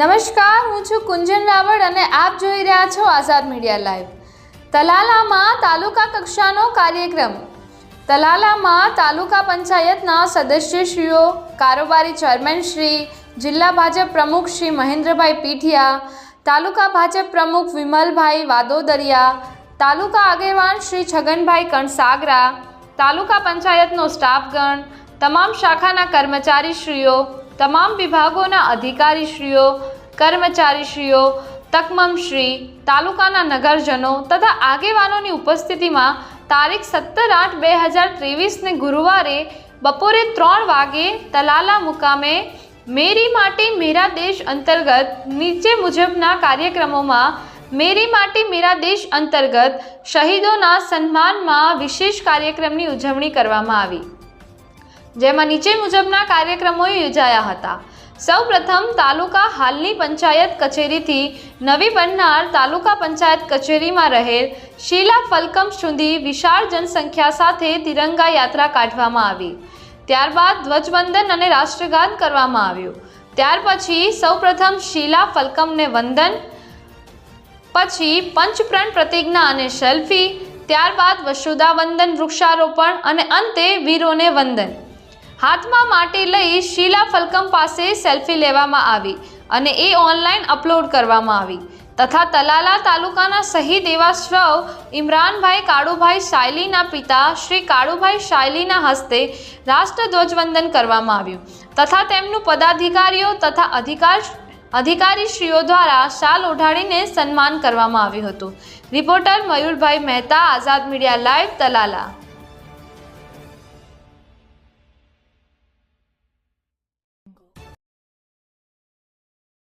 નમસ્કાર, હું છું કુંજન રાવળ અને આપ જોઈ રહ્યા છો આઝાદ મીડિયા લાઈવ. તલાલામાં તાલુકા કક્ષાનો કાર્યક્રમ. તલાલામાં તાલુકા પંચાયતના સદસ્યશ્રીઓ, કારોબારી ચેરમેન શ્રી, જિલ્લા ભાજપ પ્રમુખ શ્રી મહેન્દ્રભાઈ પીઠિયા, તાલુકા ભાજપ પ્રમુખ વિમલભાઈ વાદોદરિયા, તાલુકા આગેવાન શ્રી છગનભાઈ કણસાગરા, તાલુકા પંચાયતનો સ્ટાફગણ, તમામ શાખાના કર્મચારીશ્રીઓ તમામ વિભાગોના અધિકારીશ્રીઓ, કર્મચારીશ્રીઓ તકમમશ્રી તાલુકાના નગરજનો તથા આગેવાનોની ઉપસ્થિતિમાં તારીખ સત્તર આઠ બે હજાર ત્રેવીસને ગુરુવારે બપોરે ત્રણ વાગે તલાલા મુકામે મેરી માટી મેરા દેશ અંતર્ગત નીચે મુજબના કાર્યક્રમોમાં મેરી માટી મેરા દેશ અંતર્ગત શહીદોના સન્માનમાં વિશેષ કાર્યક્રમની ઉજવણી કરવામાં આવી. જેમાં નીચે મુજબના કાર્યક્રમો યોજાયા હતા. સૌપ્રથમ તાલુકા હાલની પંચાયત કચેરીથી નવી બનનાર તાલુકા પંચાયત કચેરીમાં રહેલ શીલા ફલકમ સુધી વિશાળ જનસંખ્યા સાથે તિરંગા યાત્રા કાઢવામાં આવી. ત્યારબાદ ધ્વજવંદન અને રાષ્ટ્રગાન કરવામાં આવ્યું. ત્યાર પછી સૌપ્રથમ શીલા ફલકમને વંદન, પછી પંચપ્રણ પ્રતિજ્ઞા અને સેલ્ફી, ત્યારબાદ વસુધા વંદન વૃક્ષારોપણ અને અંતે વીરોને વંદન. હાથમાં માટી લઈ શીલા ફલકમ પાસે સેલ્ફી લેવામાં આવી અને એ ઓનલાઈન અપલોડ કરવામાં આવી. તથા તલાલા તાલુકાના શહીદ એવા શ્રવ ઇમરાનભાઈ કાળુભાઈ શાયલીના પિતા શ્રી કાળુભાઈ શાયલીના હસ્તે રાષ્ટ્રધ્વજવંદન કરવામાં આવ્યું. તથા તેમનું પદાધિકારીઓ તથા અધિકાર અધિકારીશ્રીઓ દ્વારા શાલ ઓઢાડીને સન્માન કરવામાં આવ્યું હતું. Reporter Mayurbhai Mehta, Azad media live, Talala.